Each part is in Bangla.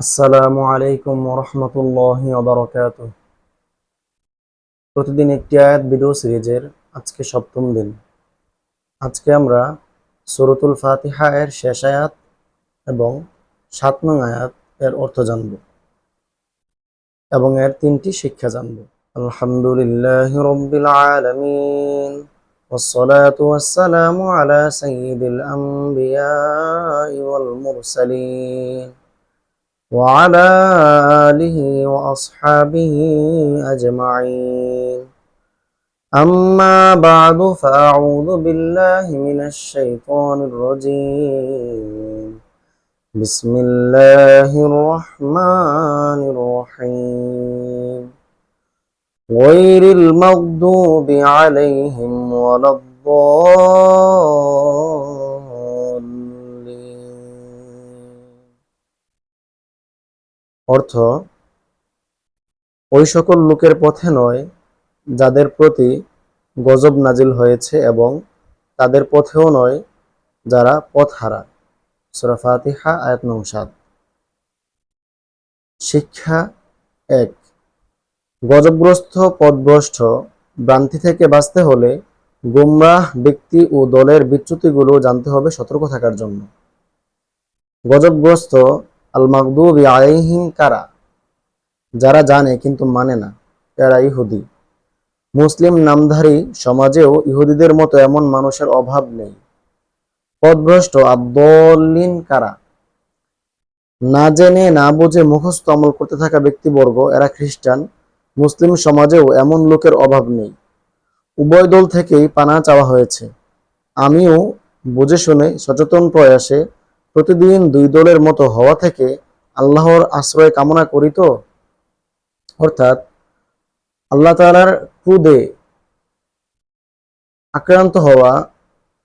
আসসালামু আলাইকুম রহমতুল্লাহি ওবরকাত প্রতিদিন একটি আয়াত ভিডিও সিরিজের আজকে সপ্তম দিন আজকে আমরা সুরতুল ফাতিহা এর শেষ আয়াত এবং সাত নং আয়াত এর অর্থ জানব এবং এর তিনটি শিক্ষা জানব আলহামদুলিল্লাহ রব্বিল আলামিন والصلاة والسلام على سيد الأنبياء والمرسلين وعلى آله وأصحابه أجمعين. أما بعد فأعوذ بالله من الشيطان الرجيم. بسم الله الرحمن الرحيم. غير المغضوب عليهم ولا الضالين. অর্থ, ওই সকল লোকের পথে নয় যাদের প্রতি গজব নাজিল হয়েছে এবং তাদের পথেও নয় যারা পথহারা সূরা ফাতিহা, আয়াত নং সাত। শিক্ষা এক, গজবগ্রস্ত, পথভ্রষ্ট, ভ্রান্তি থেকে বাঁচতে হলে গুমরাহ ব্যক্তি ও দলের বিচ্যুতিগুলো জানতে হবে সতর্ক থাকার জন্য। গজবগ্রস্ত আল মাকদুবি আলাইহিম কারা? যারা জানে কিন্তু মানে না, এরা ইহুদি। মুসলিম নামধারী সমাজেও ইহুদিদের মতো এমন মানুষের অভাব নেই। পদভ্রষ্ট আব্দলিন কারা? না জেনে, না বুঝে মুখস্থ আমল করতে থাকা ব্যক্তিবর্গ, এরা খ্রিস্টান। মুসলিম সমাজেও এমন লোকের অভাব নেই। উভয় দল থেকেই পানা চাওয়া হয়েছে। আমিও বুঝে শুনে সচেতন প্রয়াসে প্রতিদিন দুই দলের মতো হওয়া থেকে আল্লাহর আশ্রয় কামনা করি তো? অর্থাৎ আল্লাহ তাআলার ক্রুদে আক্রান্ত হওয়া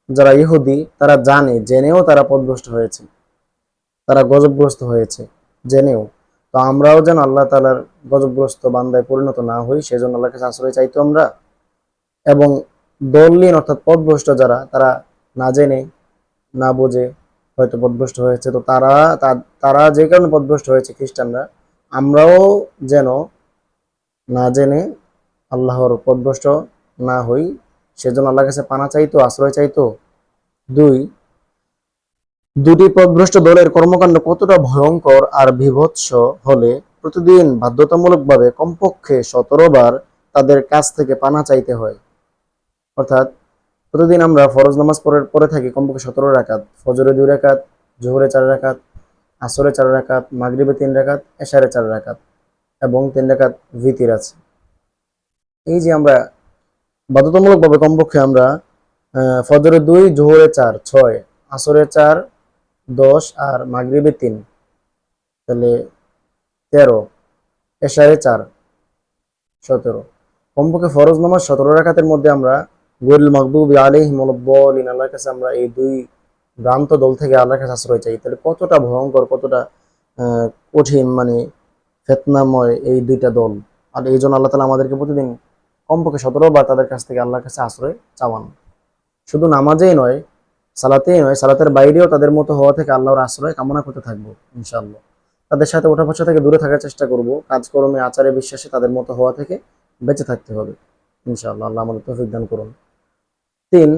যারা ইহুদি, তারা জানে, জেনেও তারা পদভ্রষ্ট হয়েছে। তারা গজবগ্রস্ত হয়েছে, জেনেও। তো আমরাও যেন আল্লাহ তাআলার গজবগ্রস্ত বান্দায় পরিণত না হই, সেজন্য আল্লাহর কাছে আশ্রয় চাইতো আমরা। এবং দললীন অর্থাৎ পদভ্রষ্ট যারা, তারা না জেনে, না বোঝে হয়তো পদভ্রষ্ট হয়েছে। তো তারা তারা যে কারণে পদভ্রষ্ট হয়েছে খ্রিস্টানরা, আমরাও যেন না জেনে আল্লাহর পদভ্রষ্ট না হই, সেজন্য আল্লাহর কাছে পানা চাইতো, আশ্রয় চাইতো। দুই, দুটি পদভ্রষ্ট দলের কর্মকাণ্ড কতটা ভয়ঙ্কর আর বিভৎস হলে প্রতিদিন বাধ্যতামূলকভাবে কমপক্ষে সতেরো বার তাদের কাছ থেকে পানা চাইতে হয়। অর্থাৎ প্রতিদিন আমরা ফরজ নামাজ পড়ে পড়ে থাকি কমপক্ষে সতেরো রাকাত, ফজরে দুই রাকাত, জোহরে চার রাকাত, আসরে চার রাকাত, মাগরিবে তিন রাকাত, এশারে চার রাকাত এবং তিন রাকাত ভিতির আছে। এই যে আমরা বাধ্যতামূলকভাবে কমপক্ষে আমরা ফজরে দুই, জোহরে চার, ছয়, আসরে চার, দশ আর মাগরিবে তিন, তাহলে তেরো, এশারে চার, সতেরো। কমপক্ষে ফরজ নামাজ সতেরো রাকাতের মধ্যে আমরা গোরিল মকবুব আলিহিম বলিন আল্লাহর কাছে আমরা এই দুই ভ্রান্ত দল থেকে আল্লাহর কাছে আশ্রয় চাই। তাহলে কতটা ভয়ঙ্কর, কতটা কঠিন মানে ফেতনাময় এই দুইটা দল। আর এই জন্য আল্লাহ তালা আমাদেরকে প্রতিদিন কমপক্ষে সতেরো বার তাদের কাছ থেকে আল্লাহর কাছে আশ্রয় চাওয়ান। শুধু নামাজেই নয়, সালাতেই নয়, সালাতের বাইরেও তাদের মতো হওয়া থেকে আল্লাহর আশ্রয় কামনা করতে থাকব, ইনশাআল্লাহ। তাদের সাথে ওঠা বসা থেকে দূরে থাকার চেষ্টা করব, কাজকর্মে আচারে বিশ্বাসে তাদের মতো হওয়া থেকে বেঁচে থাকতে হবে, ইনশাআল্লাহ। আল্লাহ আমাদের তৌফিক দান করুন। তিন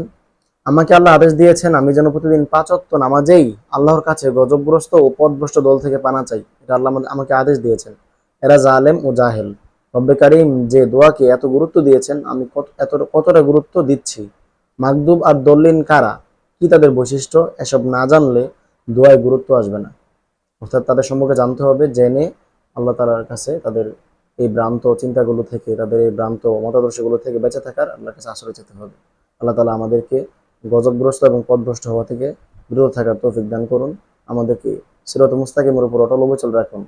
আমাকে আল্লাহ আদেশ দিয়েছেন, আমি যেন প্রতিদিন পাঁচ ওয়াক্ত নামাজেই আল্লাহর কাছে গজবগ্রস্ত ও পথভ্রষ্ট দল থেকে পানা চাই। এটা আল্লাহ আমাকে আদেশ দিয়েছেন। এরা জালেম ও জাহেল। রব্বে যে দোয়াকে এত গুরুত্ব দিয়েছেন, আমি এত কতটা গুরুত্ব দিচ্ছি? মাকদুব আর দল্লিন কারা? কি তাদের বৈশিষ্ট্য? এসব না জানলে দোয়ায় গুরুত্ব আসবে না। অর্থাৎ তাদের সম্পর্কে জানতে হবে, জেনে আল্লাহ তালার কাছে তাদের এই ভ্রান্ত চিন্তাগুলো থেকে, তাদের এই ভ্রান্ত মতাদর্শগুলো থেকে বেঁচে থাকার আল্লাহর কাছে আশ্রয় যেতে হবে। আল্লাহ তালা আমাদেরকে গজবগ্রস্ত এবং পদভ্রষ্ট হওয়া থেকে বিরত থাকার তৌফিক দান করুন। আমাদেরকে সিরত মুস্তাকিমের উপর অটল অবচল রাখুন।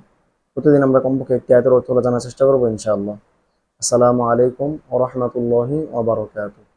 প্রতিদিন আমরা কমপক্ষে একটি আয়তের অর্থ জানার চেষ্টা করব ইনশাআল্লাহ। আসসালামু আলাইকুম ও রহমতুল্লাহি ওবরাকাতুহ